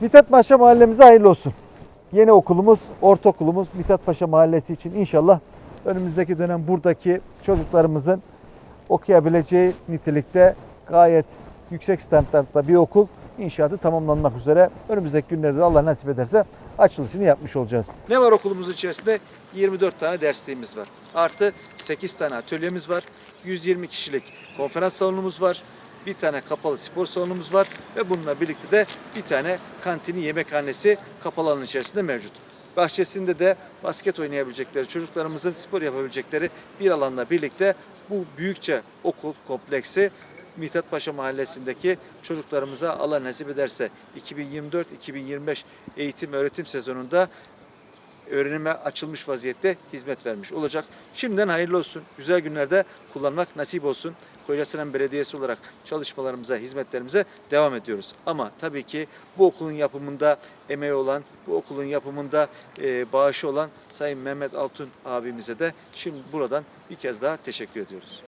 Mithat Paşa mahallemize hayırlı olsun. Yeni okulumuz, ortaokulumuz Mithat Paşa Mahallesi için inşallah önümüzdeki dönem buradaki çocuklarımızın okuyabileceği nitelikte gayet yüksek standartta bir okul inşaatı tamamlanmak üzere. Önümüzdeki günlerde de Allah nasip ederse açılışını yapmış olacağız. Ne var okulumuzun içerisinde? 24 tane dersliğimiz var. Artı 8 tane atölyemiz var. 120 kişilik konferans salonumuz var. Bir tane kapalı spor salonumuz var ve bununla birlikte de bir tane kantini yemekhanesi kapalı alan içerisinde mevcut. Bahçesinde de basket oynayabilecekleri, çocuklarımızın spor yapabilecekleri bir alanla birlikte bu büyükçe okul kompleksi Mithat Paşa Mahallesi'ndeki çocuklarımıza Allah nasip ederse 2024-2025 eğitim öğretim sezonunda öğrenime açılmış vaziyette hizmet vermiş olacak. Şimdiden hayırlı olsun. Güzel günlerde kullanmak nasip olsun. Kocaeli'nin Belediyesi olarak çalışmalarımıza, hizmetlerimize devam ediyoruz. Ama tabii ki bu okulun yapımında emeği olan, bu okulun yapımında e, bağışı olan Sayın Mehmet Altun abimize de şimdi buradan bir kez daha teşekkür ediyoruz.